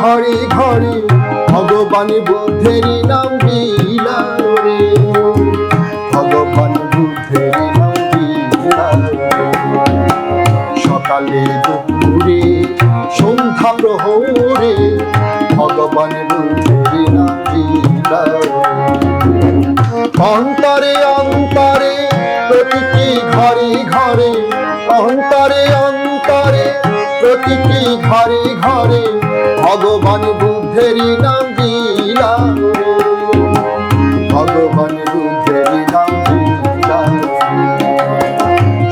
ঘরে ঘরে ভগবান বুদ্ধের নাম বিলাল রে ভগবান বুদ্ধের নাম। সকালে দুপুরে সন্ধ্যা প্রহরে ভগবান বুদ্ধের নাম। অন্তরে অন্তরে প্রতিটি ঘরে ঘরে অন্তরে অন্তরে প্রতিটি ঘরে ঘরে ভগবান বুদ্ধের নাম দিলা। ভগবান বুদ্ধের নাম দিলা।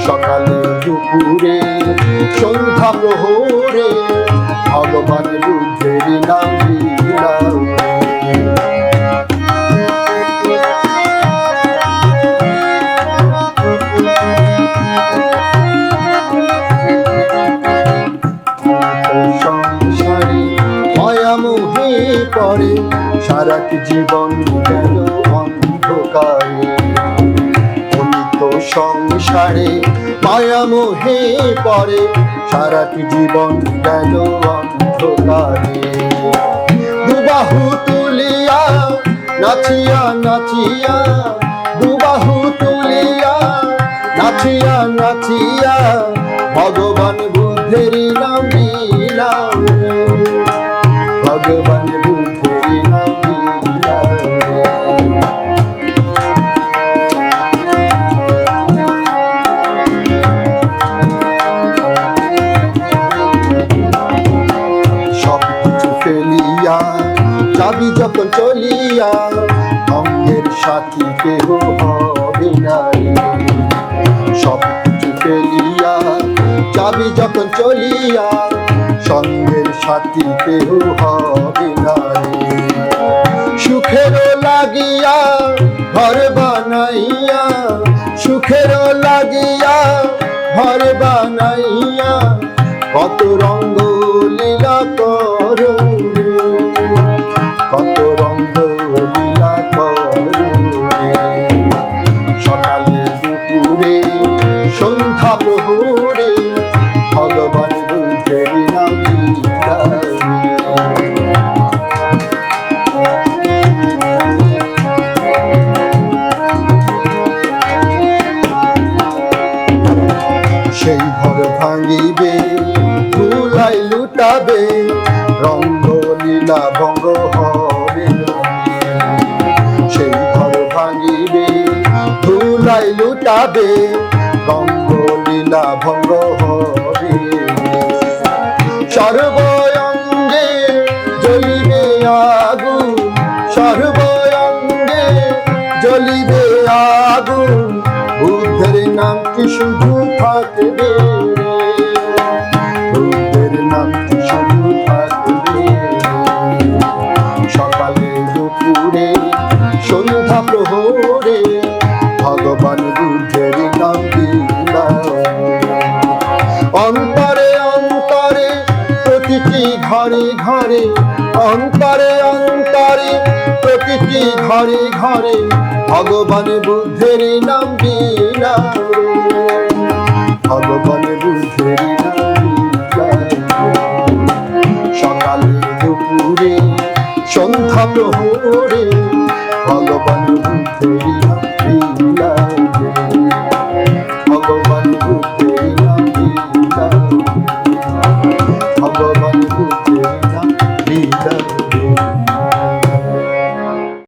সকালে দুপুরে, সন্ধ্যা প্রহরে ভগবান বুদ্ধের নাম দিলাম মায়ামোহে পড়ে সারাটি জীবন গেল অন্ধকারে? অনিত সংসারে মায়ামোহে পড়ে সারাটি জীবন গেল অন্ধকারে? দুবাহু তুলিয়া, নাচিয়া নাচিয়া, দুবাহু তুলিয়া, নাচিয়া নাচিয়া, ভগবান বুদ্ধের নামিলাম ভগবান বুদ্ধের যাবি যখন চলিয়া অঙ্গের সাথী কেহ হবে না রে। সব কিছু ফেলিয়া যাবি যখন চলিয়া, সঙ্গের সাথী কেহ হবে না রে। সুখের লাগিয়া, ঘর বানাইয়া সুখের লাগিয়া, ঘর বানাইয়া, কত রঙ্গ লীলা করো লুটাবে রঙ্গ লীলা ভঙ্গ হবে। সেই ঘর ভাঙিবে, ধুলাই লুটাবে রঙ্গ লীলা ভঙ্গ হবে। সর্বঙ্গে জ্বলিবে আগুন সর্বঙ্গে জ্বলিবে আগুন। বুদ্ধের নামটি শুধু থাকবে ঘরে অন্তরে অন্তরে, প্রকৃতি ঘরে ঘরে, ভগবান বুদ্ধের নাম রে। ভগবান বুদ্ধের। সকালে দুপুরে, সন্ধ্যা প্রহরে, ভগবান